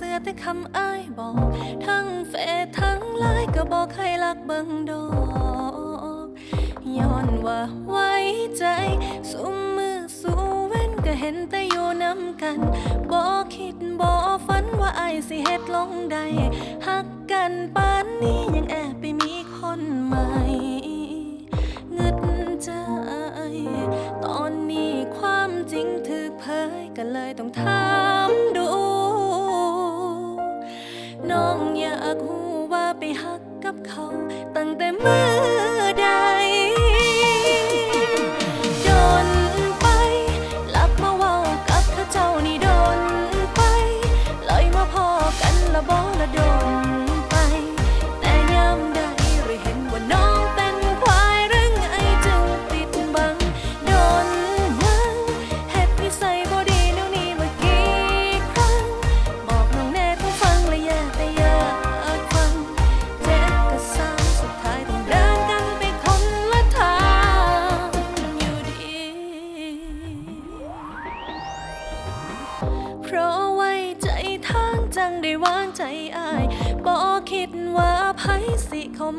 เสียแต่คำอ้ายบอก ทั้งเฟซทั้งไลน์ก็บอกให้รักเบิ่งดอกย้อนว่าไว้ใจสุมมือสูเว้นก็เห็นแต่อยู่น้ำกันบ่คิดบ่ฝันว่าอายสิเฮ็ดลงใดหักกันปานนี้ยังแอบไปมีคนใหม่เงึดใจตอนนี้ความจริงถูกเผยก็เลยต้องถา น้องอยากหูว่าไปหักกับเขา ตั้งแต่เมื่อ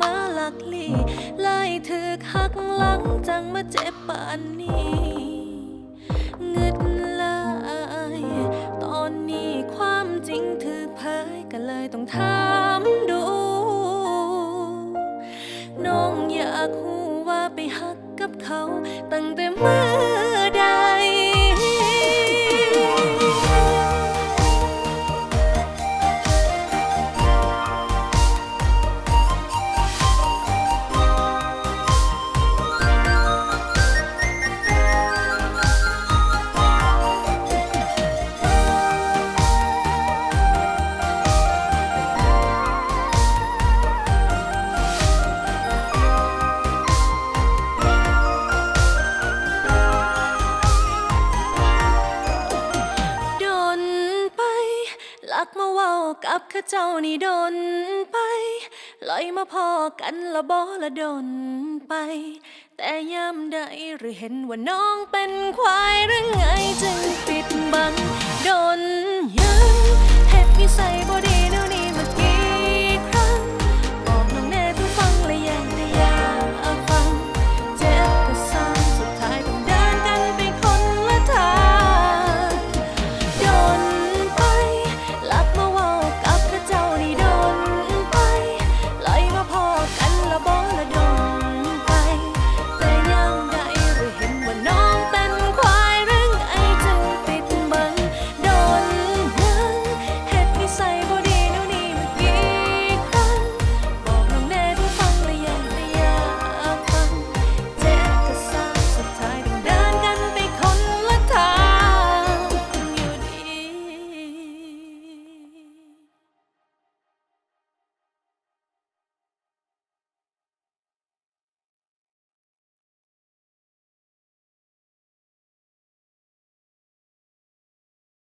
มาหลักลีไล่ถึกหักหลังจังมาเจ็บปานนี้เงึดหลายตอนนี้ความจริงถึกเผยก็เลยต้องถามดู น้องอยากรู้ว่าไปหักกับเขา ตั้งแต่เมื่อ ลักมาเว้ากับข้าเจ้านี่โดนไปลอยมาพอกันละบอละโดนไป แต่ยามใดหรือเห็นว่าน้องเป็นควายหรือไงจึงปิดบังโดน